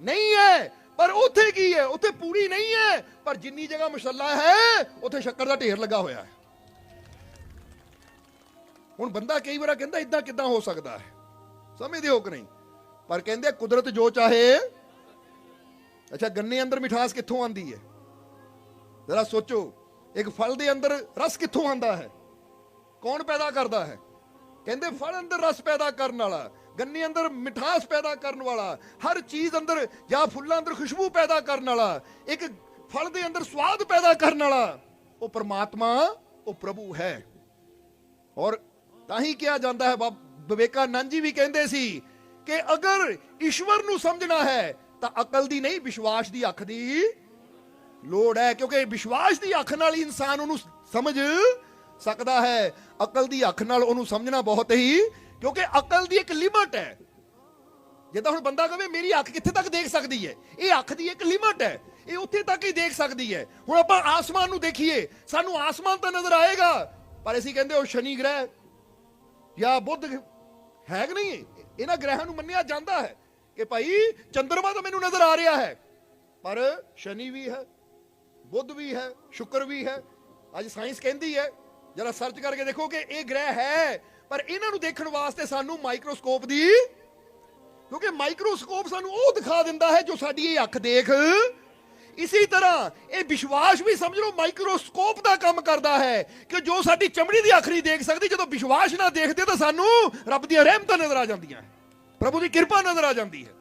ਨਹੀਂ ਹੈ, ਪਰ ਉੱਥੇ ਕੀ ਹੈ? ਉੱਥੇ ਪੂਰੀ ਨਹੀਂ ਹੈ, ਪਰ ਜਿੰਨੀ ਜਗ੍ਹਾ ਮੁਸੱਲਾ ਹੈ, ਉੱਥੇ ਸ਼ੱਕਰ ਦਾ ਢੇਰ ਲੱਗਾ ਹੋਇਆ ਹੈ। ਹੁਣ ਬੰਦਾ ਕਈ ਵਾਰ ਕਹਿੰਦਾ ਇਦਾਂ ਕਿਦਾਂ ਹੋ ਸਕਦਾ ਹੈ? ਸਮਝਦੇ ਹੋ ਕਿ ਨਹੀਂ? ਪਰ ਕਹਿੰਦੇ ਕੁਦਰਤ ਜੋ ਚਾਹੇ। ਅੱਛਾ, ਗੰਨੇ ਅੰਦਰ ਮਿਠਾਸ ਕਿੱਥੋਂ ਆਂਦੀ ਹੈ? ਜ਼ਰਾ ਸੋਚੋ, ਇੱਕ ਫਲ ਦੇ ਅੰਦਰ ਰਸ ਕਿੱਥੋਂ ਆਂਦਾ ਹੈ? ਕੌਣ ਪੈਦਾ ਕਰਦਾ ਹੈ? ਕਹਿੰਦੇ ਫਲ ਅੰਦਰ ਰਸ ਪੈਦਾ ਕਰਨ ਵਾਲਾ, ਗੰਨੇ ਅੰਦਰ ਮਿਠਾਸ ਪੈਦਾ ਕਰਨ ਵਾਲਾ, ਹਰ ਚੀਜ਼ ਅੰਦਰ ਜਾਂ ਫੁੱਲਾਂ ਅੰਦਰ ਖੁਸ਼ਬੂ ਪੈਦਾ ਕਰਨ ਵਾਲਾ, ਇੱਕ ਫਲ ਦੇ ਅੰਦਰ ਸਵਾਦ ਪੈਦਾ ਕਰਨ ਵਾਲਾ। ਉਹ ਪਰਮਾਤਮਾ, ਉਹ ਪ੍ਰਭੂ ਹੈ। ਔਰ ਤਾਂ ਹੀ ਕਿਹਾ ਜਾਂਦਾ ਹੈ, ਬਾਬ ਵਿਵੇਕਾਨੰਦ ਜੀ ਵੀ ਕਹਿੰਦੇ ਸੀ ਕਿ ਅਗਰ ਈਸ਼ਵਰ ਨੂੰ ਸਮਝਣਾ ਹੈ, ਤਾਂ ਅਕਲ ਦੀ ਨਹੀਂ, ਵਿਸ਼ਵਾਸ ਦੀ ਅੱਖ ਦੀ ਲੋੜ ਹੈ, ਕਿਉਂਕਿ ਵਿਸ਼ਵਾਸ ਦੀ ਅੱਖ ਨਾਲ ਹੀ ਇਨਸਾਨ ਉਹਨੂੰ ਸਮਝ ਸਕਦਾ ਹੈ। ਅਕਲ ਦੀ ਅੱਖ ਨਾਲ ਉਹਨੂੰ ਸਮਝਣਾ ਬਹੁਤ ਹੀ, ਕਿਉਂਕਿ ਅਕਲ ਦੀ ਇੱਕ ਲਿਮਟ ਹੈ। ਜਿੱਦਾਂ ਹੁਣ ਬੰਦਾ ਕਹੇ, ਮੇਰੀ ਅੱਖ ਕਿੱਥੇ ਤੱਕ ਦੇਖ ਸਕਦੀ ਹੈ? ਇਹ ਅੱਖ ਦੀ ਇੱਕ ਲਿਮਟ ਹੈ। ਇਹ ਉੱਥੇ ਤੱਕ ਹੀ ਦੇਖ ਸਕਦੀ ਹੈ। ਹੁਣ ਆਪਾਂ ਆਸਮਾਨ ਨੂੰ ਦੇਖੀਏ, ਸਾਨੂੰ ਆਸਮਾਨ ਤਾਂ ਨਜ਼ਰ ਆਏਗਾ, ਪਰ ਅਸੀਂ ਕਹਿੰਦੇ ਉਹ ਸ਼ਨੀ ਗ੍ਰਹਿ। ਜਾਂ ਬੁੱਧ ਹੈ ਕਿ ਨਹੀਂ? ਇਹਨਾਂ ਗ੍ਰਹਿਆਂ ਨੂੰ ਮੰਨਿਆ ਜਾਂਦਾ ਹੈ ਕਿ ਭਾਈ ਚੰ드ਰਮਾ ਤਾਂ ਮੈਨੂੰ ਨਜ਼ਰ ਆ ਰਿਹਾ ਹੈ, ਪਰ ਸ਼ਨੀ ਵੀ ਹੈ, ਬੁੱਧ ਵੀ ਹੈ, ਸ਼ੁਕਰ ਵੀ ਹੈ। ਅੱਜ ਸਾਇੰਸ ਕਹਿੰਦੀ ਹੈ, ਜਰਾ ਸਰਚ ਕਰਕੇ ਦੇਖੋ ਕਿ ਇਹ ਗ੍ਰਹਿ ਹੈ, ਪਰ ਇਹਨਾਂ ਨੂੰ ਦੇਖਣ ਵਾਸਤੇ ਸਾਨੂੰ ਮਾਈਕਰੋਸਕੋਪ ਦੀ ਕਿਉਂਕਿ ਮਾਈਕਰੋਸਕੋਪ ਸਾਨੂੰ ਉਹ ਦਿਖਾ ਦਿੰਦਾ ਹੈ ਜੋ ਸਾਡੀ ਇਹ ਅੱਖ ਦੇਖ। ਇਸੇ ਤਰ੍ਹਾਂ ਇਹ ਵਿਸ਼ਵਾਸ ਵੀ ਸਮਝ ਲਓ ਮਾਈਕਰੋਸਕੋਪ ਦਾ ਕੰਮ ਕਰਦਾ ਹੈ ਕਿ ਜੋ ਸਾਡੀ ਚਮੜੀ ਦੀ ਅੱਖ ਦੇਖ ਸਕਦੀ, ਜਦੋਂ ਵਿਸ਼ਵਾਸ ਨਾਲ ਦੇਖਦੇ ਤਾਂ ਸਾਨੂੰ ਰੱਬ ਦੀਆਂ ਰਹਿਮਤਾਂ ਨਜ਼ਰ ਆ ਜਾਂਦੀਆਂ ਪ੍ਰਭੂ ਦੀ ਕਿਰਪਾ ਨਜ਼ਰ ਆ ਜਾਂਦੀ ਹੈ।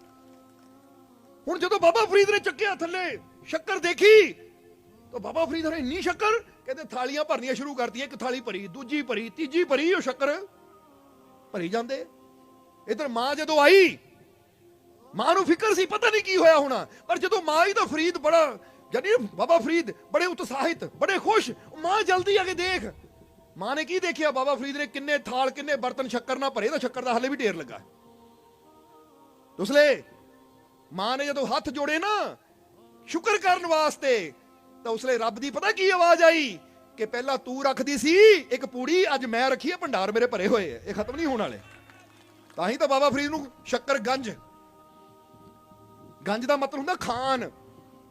ਹੁਣ ਜਦੋਂ ਬਾਬਾ ਫਰੀਦ ਨੇ ਚੱਕਿਆ ਥੱਲੇ, ਸ਼ੱਕਰ ਦੇਖੀ, ਤਾਂ ਬਾਬਾ ਫਰੀਦ ਨੇ ਇੰਨੀ ਸ਼ੱਕਰ ਕਹਿੰਦੇ ਥਾਲੀਆਂ ਭਰਨੀਆਂ ਸ਼ੁਰੂ ਕਰਤੀਆਂ, ਇੱਕ ਥਾਲੀ ਭਰੀ, ਦੂਜੀ ਭਰੀ, ਤੀਜੀ ਭਰੀ, ਉਹ ਸ਼ੱਕਰ ਭਰੀ ਜਾਂਦੇ। ਇਧਰ ਮਾਂ ਜਦੋਂ ਆਈ ਮਾਂ ਨੂੰ ਫਿਕਰ ਸੀ, ਪਤਾ ਨਹੀਂ ਕੀ ਹੋਇਆ ਹੋਣਾ। ਪਰ ਜਦੋਂ ਮਾਂ ਹੀ ਤਾਂ ਫਰੀਦ ਬੜਾ ਜਾਨੀ ਬਾਬਾ ਫਰੀਦ ਬੜੇ ਉਤਸ਼ਾਹਿਤ, ਬੜੇ ਖੁਸ਼। ਮਾਂ ਜਲਦੀ ਆ ਕੇ ਦੇਖ। ਮਾਂ ਨੇ ਕੀ ਦੇਖਿਆ? ਬਾਬਾ ਫਰੀਦ ਨੇ ਕਿੰਨੇ ਥਾਲ, ਕਿੰਨੇ ਬਰਤਨ ਸ਼ੱਕਰ ਨਾਲ ਭਰੇ ਤਾਂ ਸ਼ੱਕਰ ਦਾ ਹਲੇ ਵੀ ਢੇਰ ਲੱਗਾ। ਉਸਲੇ ਮਾਂ ਨੇ ਜਦੋਂ ਹੱਥ ਜੋੜੇ ਨਾ, ਸ਼ੁਕਰ ਕਰਨ ਵਾਸਤੇ, ਤਾਂ ਉਸਲੇ ਰੱਬ ਦੀ ਪਤਾ ਕੀ ਆਵਾਜ਼ ਆਈ? ਕਿ ਪਹਿਲਾਂ ਤੂੰ ਰੱਖਦੀ ਸੀ, ਇੱਕ ਪੂੜੀ, ਅੱਜ ਮੈਂ ਰੱਖੀ ਹੈ ਭੰਡਾਰ ਮੇਰੇ ਭਰੇ ਹੋਏ ਆ। ਇਹ ਖਤਮ ਨਹੀਂ ਹੋਣ ਵਾਲੇ। ਤਾਂ ਹੀ ਤਾਂ ਬਾਬਾ ਫਰੀਦ ਨੂੰ ਸ਼ੱਕਰ ਗੰਜ ਗੰਜ ਦਾ ਮਤਲਬ ਹੁੰਦਾ ਖਾਨ।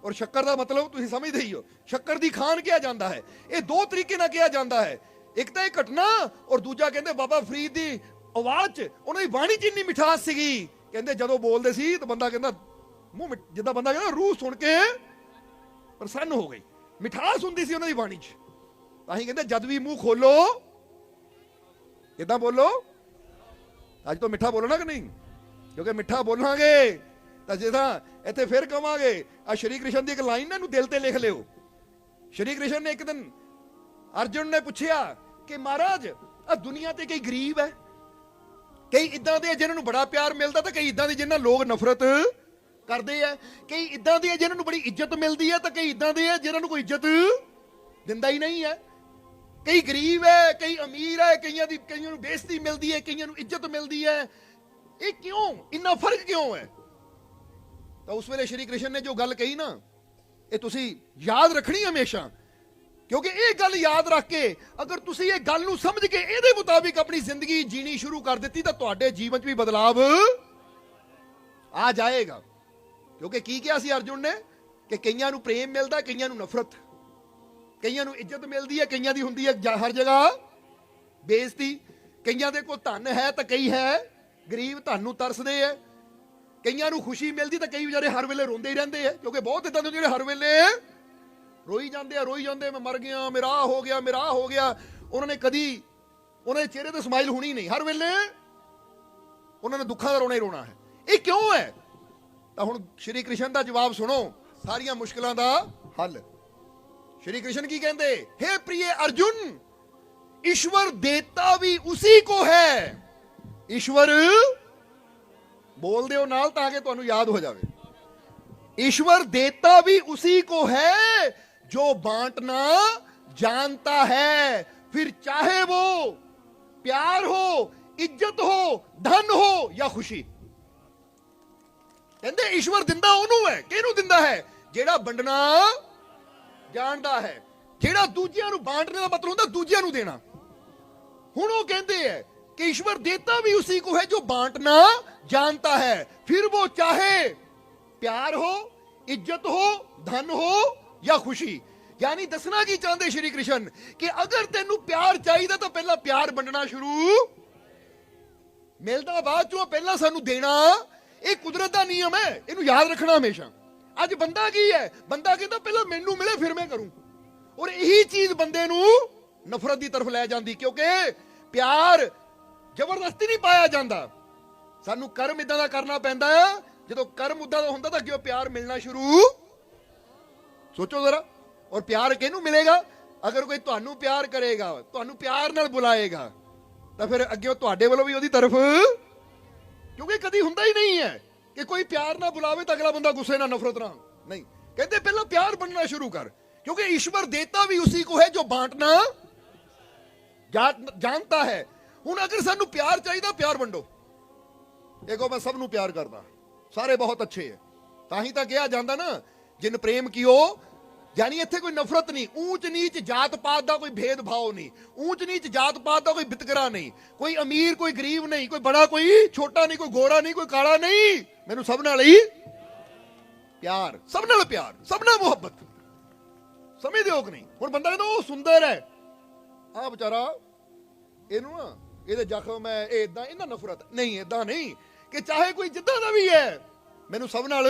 ਔਰ ਸ਼ੱਕਰ ਦਾ ਮਤਲਬ ਤੁਸੀਂ ਸਮਝਦੇ ਹੀ ਹੋ। ਸ਼ੱਕਰ ਦੀ ਖਾਨ ਕਿਹਾ ਜਾਂਦਾ ਹੈ। ਇਹ ਦੋ ਤਰੀਕੇ ਨਾਲ ਕਿਹਾ ਜਾਂਦਾ ਹੈ। ਇੱਕ ਤਾਂ ਇਹ ਘਟਨਾ ਔਰ ਦੂਜਾ ਕਹਿੰਦੇ ਬਾਬਾ ਫਰੀਦ ਦੀ ਆਵਾਜ਼ 'ਚ ਉਹਨਾਂ ਦੀ ਬਾਣੀ 'ਚ ਇੰਨੀ ਮਿਠਾਸ ਸੀਗੀ। ਕਹਿੰਦੇ ਜਦੋਂ ਬੋਲਦੇ ਸੀ ਤਾਂ ਬੰਦਾ ਕਹਿੰਦਾ, ਮੂੰਹ ਮਿੱਠ- ਜਿੱਦਾਂ ਬੰਦਾ ਕਹਿੰਦਾ ਰੂਹ ਸੁਣ ਕੇ ਪ੍ਰਸੰਨ ਹੋ ਗਈ। ਮਿਠਾਸ ਹੁੰਦੀ ਸੀ ਉਹਨਾਂ ਦੀ ਬਾਣੀ 'ਚ। ਤਾਂ ਹੀ ਕਹਿੰਦੇ, ਜਦ ਵੀ ਮੂੰਹ ਖੋਲੋ, ਕਿਦਾਂ ਬੋਲੋ? ਅੱਜ ਤੋਂ ਮਿੱਠਾ ਬੋਲਣਾ ਕਿ ਨਹੀਂ? ਕਿਉਂਕਿ ਮਿੱਠਾ ਬੋਲਾਂਗੇ। ਤਾਂ ਜਿਹਦਾ ਇੱਥੇ ਫਿਰ ਕਵਾਂਗੇ ਆ ਸ਼੍ਰੀ ਕ੍ਰਿਸ਼ਨ ਦੀ ਇੱਕ ਲਾਈਨ ਨਾ ਇਹਨੂੰ ਦਿਲ ਤੇ ਲਿਖ ਲਿਓ। ਸ਼੍ਰੀ ਕ੍ਰਿਸ਼ਨ ਨੇ ਇੱਕ ਦਿਨ ਅਰਜੁਨ ਨੇ ਪੁੱਛਿਆ ਕਿ ਮਹਾਰਾਜ ਆ ਦੁਨੀਆ ਤੇ ਕਈ ਗਰੀਬ ਹੈ। ਕਈ ਇਦਾਂ ਦੇ ਆ ਜਿਨ੍ਹਾਂ ਨੂੰ ਬੜਾ ਪਿਆਰ ਮਿਲਦਾ ਤੇ ਕਈ ਇਦਾਂ ਦੇ ਜਿਨ੍ਹਾਂ ਲੋਕ ਨਫ਼ਰਤ ਕਰਦੇ ਆ। ਕਈ ਇਦਾਂ ਦੇ ਆ ਜਿਨ੍ਹਾਂ ਨੂੰ ਬੜੀ ਇੱਜ਼ਤ ਮਿਲਦੀ ਹੈ ਤੇ ਕਈ ਇਦਾਂ ਦੇ ਆ ਜਿਨ੍ਹਾਂ ਨੂੰ ਕੋਈ ਇੱਜ਼ਤ ਦਿੰਦਾ ਹੀ ਨਹੀਂ ਹੈ ਕਈ ਗਰੀਬ ਹੈ, ਕਈ ਅਮੀਰ ਹੈ, ਕਈਆਂ ਦੀ, ਕਈਆਂ ਨੂੰ ਬੇਇੱਜ਼ਤੀ ਮਿਲਦੀ ਹੈ, ਕਈਆਂ ਨੂੰ ਇੱਜ਼ਤ ਮਿਲਦੀ ਹੈ। ਇਹ ਕਿਉਂ? ਇੰਨਾ ਫ਼ਰਕ ਕਿਉਂ ਹੈ? ਤਾਂ ਉਸ ਵੇਲੇ ਸ਼੍ਰੀ ਕ੍ਰਿਸ਼ਨ ਨੇ ਜੋ ਗੱਲ ਕਹੀ ਨਾ, ਇਹ ਤੁਸੀਂ ਯਾਦ ਰੱਖਣੀ ਹਮੇਸ਼ਾ। ਕਿਉਂਕਿ ਇਹ ਗੱਲ ਯਾਦ ਰੱਖ ਕੇ ਅਗਰ ਤੁਸੀਂ ਇਹ ਗੱਲ ਨੂੰ ਸਮਝ ਕੇ ਇਹਦੇ ਮੁਤਾਬਿਕ ਆਪਣੀ ਜ਼ਿੰਦਗੀ ਜੀਣੀ ਸ਼ੁਰੂ ਕਰ ਦਿੱਤੀ, ਤਾਂ ਤੁਹਾਡੇ ਜੀਵਨ 'ਚ ਵੀ ਬਦਲਾਵ ਆ ਜਾਏਗਾ। ਕਿਉਂਕਿ ਕੀ ਕਿਹਾ ਸੀ ਅਰਜੁਨ ਨੇ? ਕਿ ਕਈਆਂ ਨੂੰ ਪ੍ਰੇਮ ਮਿਲਦਾ, ਕਈਆਂ ਨੂੰ ਨਫ਼ਰਤ। ਕਈਆਂ ਨੂੰ ਇੱਜ਼ਤ ਮਿਲਦੀ ਹੈ, ਕਈਆਂ ਦੀ ਹੁੰਦੀ ਹੈ ਹਰ ਜਗ੍ਹਾ ਬੇਇੱਜ਼ਤੀ। ਕਈਆਂ ਦੇ ਕੋਲ ਧਨ ਹੈ ਤਾਂ ਕਈ ਹੈ, ਗਰੀਬ ਧਨ ਨੂੰ ਤਰਸਦੇ ਹੈ। ਕਈਆਂ ਨੂੰ ਖੁਸ਼ੀ ਮਿਲਦੀ ਤਾਂ ਕਈ ਵਿਚਾਰੇ ਹਰ ਵੇਲੇ ਰੋਂਦੇ ਹੀ ਰਹਿੰਦੇ ਆ ਕਿਉਂਕਿ ਬਹੁਤ ਇਦਾਂ ਦੇ ਜਿਹੜੇ ਹਰ ਵੇਲੇ ਰੋਈ ਜਾਂਦੇ ਆ ਰੋਈ ਜਾਂਦੇ ਮੈਂ ਮਰ ਗਿਆ ਮੇਰਾ ਆਹ ਹੋ ਗਿਆ ਮੇਰਾ ਆਹ ਹੋ ਗਿਆ ਉਹਨਾਂ ਨੇ ਕਦੀ ਉਹਨਾਂ ਦੇ ਚਿਹਰੇ ਤੇ ਸਮਾਈਲ ਹੋਣੀ ਨਹੀਂ ਹਰ ਵੇਲੇ ਉਹਨਾਂ ਨੇ ਦੁੱਖਾਂ ਦਾ ਰੋਣਾ ਹੀ ਰੋਣਾ ਹੈ ਇਹ ਕਿਉਂ ਹੈ ਤਾਂ ਹੁਣ ਸ਼੍ਰੀ ਕ੍ਰਿਸ਼ਨ ਦਾ ਜਵਾਬ ਸੁਣੋ ਸਾਰੀਆਂ ਮੁਸ਼ਕਲਾਂ ਦਾ ਹੱਲ ਸ਼੍ਰੀ ਕ੍ਰਿਸ਼ਨ ਕੀ ਕਹਿੰਦੇ हे प्रिय अर्जुन ईश्वर देता भी उसी को है ईश्वर ਬੋਲਦੇ ਹੋ ਨਾਲ ਤਾਂ ਕਿ ਤੁਹਾਨੂੰ ਯਾਦ ਹੋ ਜਾਵੇ ईश्वर देता भी उसी को है जो बांटना जानता है फिर चाहे वो प्यार हो इज्जत हो धन हो या खुशी ਕਹਿੰਦੇ ਈਸ਼ਵਰ ਦਿੰਦਾ ਉਹਨੂੰ ਹੈ ਕਿਹਨੂੰ ਦਿੰਦਾ ਹੈ ਜਿਹੜਾ ਵੰਡਣਾ ਜਾਣਦਾ ਹੈ ਜਿਹੜਾ ਦੂਜਿਆਂ ਨੂੰ ਬਾਂਟਣੇ ਦਾ ਮਤਲਬ ਹੁੰਦਾ ਦੂਜਿਆਂ ਨੂੰ ਦੇਣਾ ਹੁਣ ਉਹ ਕਹਿੰਦੇ ਹੈ ਕਿ ईश्वर देता भी उसी को है जो बांटना जानता है फिर वो चाहे प्यार हो इज्जत हो धन हो या खुशी ਯਾਨੀ ਦੱਸਣਾ ਕੀ ਚਾਹੁੰਦੇ ਸ਼੍ਰੀ ਕ੍ਰਿਸ਼ਨ ਕਿ ਅਗਰ ਤੈਨੂੰ ਪਿਆਰ ਚਾਹੀਦਾ ਤਾਂ ਪਹਿਲਾਂ ਪਿਆਰ ਵੰਡਣਾ ਸ਼ੁਰੂ ਮਿਲਦਾ ਬਾਅਦ ਚੋਂ ਪਹਿਲਾਂ ਸਾਨੂੰ ਦੇਣਾ ਇਹ ਕੁਦਰਤ ਦਾ ਨਿਯਮ ਹੈ ਇਹਨੂੰ ਯਾਦ ਰੱਖਣਾ ਹਮੇਸ਼ਾ ਅੱਜ ਬੰਦਾ ਕੀ ਹੈ ਬੰਦਾ ਕਹਿੰਦਾ ਪਹਿਲਾਂ ਮੈਨੂੰ ਮਿਲੇ ਫਿਰ ਮੈਂ ਕਰੂੰ ਔਰ ਇਹੀ ਚੀਜ਼ ਬੰਦੇ ਨੂੰ ਨਫ਼ਰਤ ਦੀ ਤਰਫ ਲੈ ਜਾਂਦੀ ਕਿਉਂਕਿ ਪਿਆਰ ਜ਼ਬਰਦਸਤੀ ਨਹੀਂ ਪਾਇਆ ਜਾਂਦਾ। ਸਾਨੂੰ ਕਰਮ ਇਦਾਂ ਦਾ ਕਰਨਾ ਪੈਂਦਾ ਜਦੋਂ ਕਰਮ ਉਦਾਂ ਦਾ ਹੁੰਦਾ ਤਾਂ ਅੱਗੇ ਪਿਆਰ ਮਿਲਣਾ ਸ਼ੁਰੂ। ਸੋਚੋ ਜ਼ਰਾ, ਔਰ ਪਿਆਰ ਕਿਹਨੂੰ ਮਿਲੇਗਾ? ਅਗਰ ਕੋਈ ਤੁਹਾਨੂੰ ਪਿਆਰ ਕਰੇਗਾ, ਤੁਹਾਨੂੰ ਪਿਆਰ ਨਾਲ ਬੁਲਾਏਗਾ, ਤਾਂ ਫਿਰ ਅੱਗੇ ਤੁਹਾਡੇ ਵੱਲੋਂ ਵੀ ਉਹਦੀ ਤਰਫ। ਕਿਉਂਕਿ ਕਦੀ ਹੁੰਦਾ ਹੀ ਨਹੀਂ ਹੈ ਕਿ ਕੋਈ ਪਿਆਰ ਨਾਲ ਬੁਲਾਵੇ ਤਾਂ ਅਗਲਾ ਬੰਦਾ ਗੁੱਸੇ ਨਾਲ ਨਫ਼ਰਤ ਨਾਲ। ਨਹੀਂ, ਕਹਿੰਦੇ ਪਹਿਲਾਂ ਪਿਆਰ ਬਣਨਾ ਸ਼ੁਰੂ ਕਰ, ਕਿਉਂਕਿ ਈਸ਼ਵਰ ਦੇਤਾ ਵੀ ਉਸੇ ਕੋ ਹੈ ਜੋ ਬਾंटना ਜਾਣਤਾ ਹੈ। ਹੁਣ ਅਗਰ ਸਾਨੂੰ ਪਿਆਰ ਚਾਹੀਦਾ, ਪਿਆਰ ਵੰਡੋ। ਦੇਖੋ ਮੈਂ ਸਭ ਨੂੰ ਪਿਆਰ ਕਰਦਾ ਸਾਰੇ ਬਹੁਤ ਅੱਛੇ ਹੈ। ਤਾਂ ਹੀ ਤਾਂ ਕਿਹਾ ਜਾਂਦਾ ਨਾ, ਜਿਨ ਪ੍ਰੇਮ ਕੀਓ, ਯਾਨੀ ਇੱਥੇ ਕੋਈ ਨਫ਼ਰਤ ਨਹੀਂ, ਊਚ ਨੀਚ ਜਾਤ ਪਾਤ ਦਾ ਕੋਈ ਭੇਦ ਭਾਵ ਨਹੀਂ, ਊਚ ਨੀਚ ਜਾਤ ਪਾਤ ਦਾ ਕੋਈ ਵਿਤਕਰਾ ਨਹੀਂ, ਕੋਈ ਅਮੀਰ, ਕੋਈ ਗਰੀਬ ਨਹੀਂ, ਕੋਈ ਬੜਾ, ਕੋਈ ਛੋਟਾ ਨਹੀਂ, ਕੋਈ ਗੋਰਾ ਨਹੀਂ, ਕੋਈ ਕਾਲਾ ਨਹੀਂ। ਮੈਨੂੰ ਸਭ ਨਾਲ ਹੀ ਪਿਆਰ, ਸਭ ਨਾਲ ਪਿਆਰ, ਸਭ ਨਾਲ ਮੁਹੱਬਤ। ਸਮਝਦੇ ਹੋ ਕਿ ਨਹੀਂ? ਹੁਣ ਬੰਦਾ ਕਹਿੰਦਾ, ਉਹ ਸੁੰਦਰ ਹੈ। ਆ ਵਿਚਾਰਾ, ਇਹਨੂੰ ਨਾ ਇਹਦੇ ਜ਼ਖਮ ਹੈ, ਇਹ ਇਦਾਂ ਇਹਨਾਂ ਨਫ਼ਰਤ। ਨਹੀਂ ਇਦਾਂ ਨਹੀਂ, ਕਿ ਚਾਹੇ ਕੋਈ ਜਿੱਦਾਂ ਦਾ ਵੀ ਹੈ, ਮੈਨੂੰ ਸਭ ਨਾਲ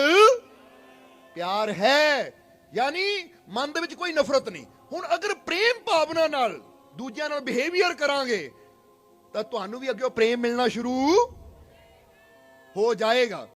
ਪਿਆਰ ਹੈ। ਯਾਨੀ ਮਨ ਦੇ ਵਿੱਚ ਕੋਈ ਨਫ਼ਰਤ ਨਹੀਂ। ਹੁਣ ਅਗਰ ਪ੍ਰੇਮ ਭਾਵਨਾ ਨਾਲ ਦੂਜਿਆਂ ਨਾਲ ਬਿਹੇਵੀਅਰ ਕਰਾਂਗੇ, ਤਾਂ ਤੁਹਾਨੂੰ ਵੀ ਅੱਗੇ ਪ੍ਰੇਮ ਮਿਲਣਾ ਸ਼ੁਰੂ ਹੋ ਜਾਏਗਾ।